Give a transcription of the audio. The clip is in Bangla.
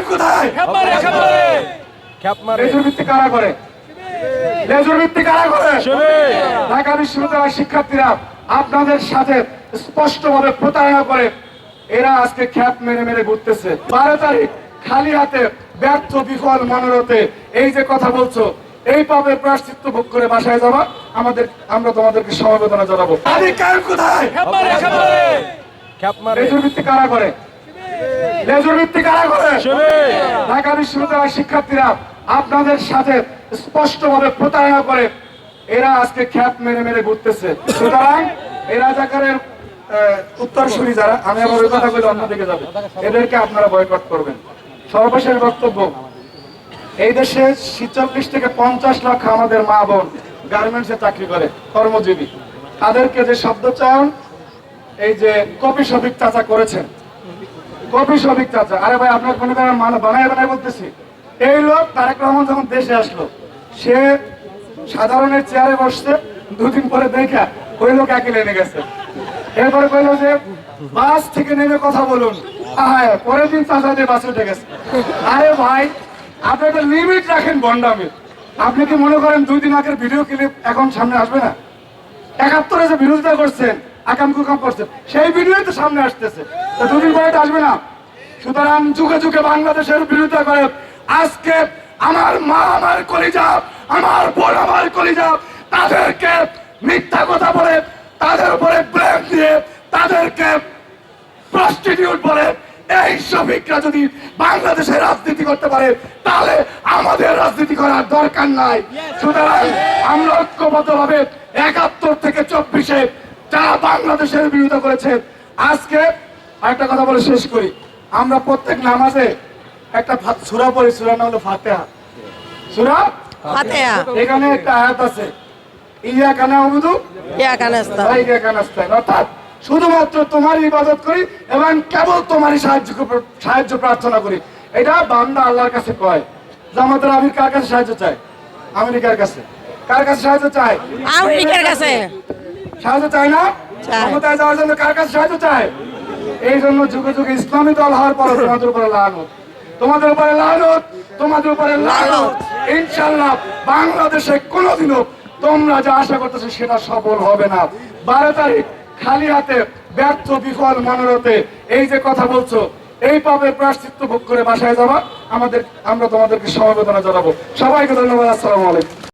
ক্যাম্প কোথায়? লেজুর ভিত্তি কারা করে? লেজুর ভিত্তি কারা? করে ঢাকা বিশ্ববিদ্যালয়ের শিক্ষার্থীরা আপনাদের সাথে স্পষ্টভাবে প্রতারণা করে। এরা আজকে খ্যাপ মেরে মেরে ঘুরতেছে। বারো তারিখ খালি হাতে ব্যর্থ বিফল মনোরথে এই যে কথা বলছো এই পাবে প্রাশ্চিত্য ভোগ করে বাসায় যাবা। আমাদের আমরা তোমাদেরকে সমবেদনা জানাব। কারা করে? লেজুর ভিত্তি কারা? করে ঢাকা বিশ্ববিদ্যালয়ের শিক্ষার্থীরা আপনাদের সাথে স্পষ্টভাবে প্রতারণা করে এরা আজকে খ্যাপ মেরে মেরে ঘুরতেছে। সুতরাং এই রাজাকারের উত্তরসূরি যারা আমি আবার ওই কথা বলে অন্যদিকে যাব। এদেরকে আপনারা বয়কট করবেন। সর্বশেষ বক্তব্য এই দেশে ছিচল্লিশ থেকে পঞ্চাশ লক্ষ আমাদের মা বোন গার্মেন্টসে চাকরি করে কর্মজীবী। তাদেরকে যে শব্দ চয়ন এই যে কপি শফিক চাচা করেছেন কপি শফিক চাচা। আরে ভাই, আপনার কোনো কারণে বানায় বানায় বলতেছি। এই লোক তারেক রহমান যখন দেশে আসলো, সে সাধারণের চেয়ারে বসছে, দুদিন পরে দেখা ওই লোক একই লেনে গেছে। এরপরে কইলো যে, বাস থেকে নেমে কথা বলুন। হ্যাঁ পরের দিন চাচা যে বাসে উঠে গেছে। আরে ভাই, আপনি একটা লিমিট রাখেন বন্ডামের আপনি কি মনে করেন দুই দিন আগের ভিডিও ক্লিপ এখন সামনে আসবে না? একাত্তরে যে বিরোধিতা করছেন আকাম কুকাম করছেন সেই ভিডিওই তো সামনে আসতেছে। তো দুদিন পরে আসবে না। সুতরাং যুগে যুগে বাংলাদেশের বিরোধিতা করে। আজকে আমার মা আমার কলিজা, আমার বোন আমার কলিজা, তাদেরকে মিথ্যা কথা বলে, তাদের উপরে ব্লেম দিয়ে, তাদেরকে প্রস্টিটিউট বলে, এই শ্রমিকরা যদি বাংলাদেশে রাজনীতি করতে পারে, তাহলে আমাদের রাজনীতি করার দরকার নাই। সুতরাং আমরা ঐক্যবদ্ধভাবে একাত্তর থেকে চব্বিশে যারা বাংলাদেশের বিরোধিতা করেছে। আজকে একটা কথা বলে শেষ করি। আমরা প্রত্যেক নামাজে একটা সূরা পড়ি সূরা নাম হলো ফাতেহা। সূরা ফাতেহা। এখানে একটা আয়াত আছে। ইয়া কানা আবুদু ইয়া কানাস্তা তাইকে কানাস্তাইন। অর্থাৎ শুধুমাত্র তোমার ইবাদত করি এবং কেবল তোমারই সাহায্য সাহায্য প্রার্থনা করি। এটা বান্দা আল্লাহর কাছে কয় জামাতের কার কাছে সাহায্য চায়? আমেরিকার কাছে? কার কাছে সাহায্য চায়? আমেরিকার কাছে? সাহায্য চায় না? ক্ষমতায় যাওয়ার জন্য কার কাছে সাহায্য চায় এই জন্য যুগে যুগে ইসলামী দল হওয়ার পর তোমাদের উপরে লানত। তোমাদের উপরে লানত তোমাদের উপরে লানত। ইনশাল্লাহ বাংলাদেশে কোনোদিনও তোমরা যা আশা করতেছো সেটা সফল হবে না। বারো তারিখ খালি হাতে ব্যর্থ বিফল মনোরথে এই যে কথা বলছো এই পাবে প্রাশ্চিত্য ভোগ করে বাসায় যাবা। আমাদের আমরা তোমাদেরকে সমবেদনা জানাব। সবাইকে ধন্যবাদ আসসালামু আলাইকুম।